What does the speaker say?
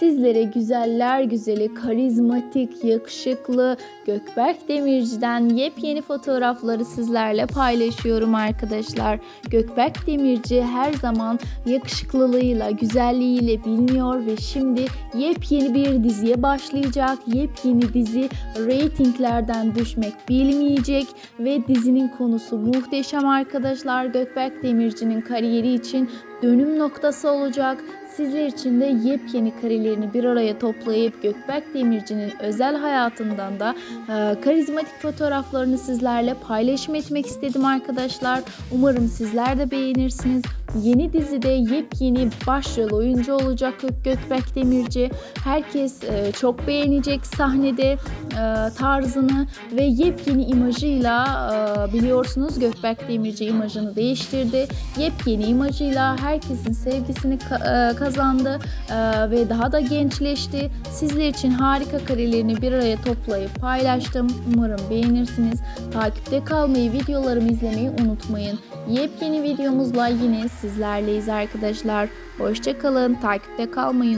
Sizlere güzeller güzeli, karizmatik, yakışıklı Gökberk Demirci'den yepyeni fotoğrafları sizlerle paylaşıyorum arkadaşlar. Gökberk Demirci her zaman yakışıklılığıyla, güzelliğiyle biliniyor ve şimdi yepyeni bir diziye başlayacak. Yepyeni dizi reytinglerden düşmek bilmeyecek ve dizinin konusu muhteşem arkadaşlar. Gökberk Demirci'nin kariyeri için dönüm noktası olacak. Sizler için de yepyeni karelerini bir araya toplayıp Gökberk Demirci'nin özel hayatından da e, karizmatik fotoğraflarını sizlerle paylaşım etmek istedim arkadaşlar. Umarım sizler de beğenirsiniz. Yeni dizide yepyeni başrol oyuncu olacak Gök- Gökberk Demirci. Herkes e, çok beğenecek sahnede e, tarzını ve yepyeni imajıyla e, biliyorsunuz Gökberk Demirci imajını değiştirdi. Yepyeni imajıyla herkesin sevgisini ka- e, kazandı e, ve daha da gençleşti. Sizler için harika karelerini bir araya toplayıp paylaştım. Umarım beğenirsiniz. Takipte kalmayı, videolarımı izlemeyi unutmayın. Yepyeni videomuzla yine sizlerleyiz arkadaşlar. Hoşçakalın, takipte kalmayı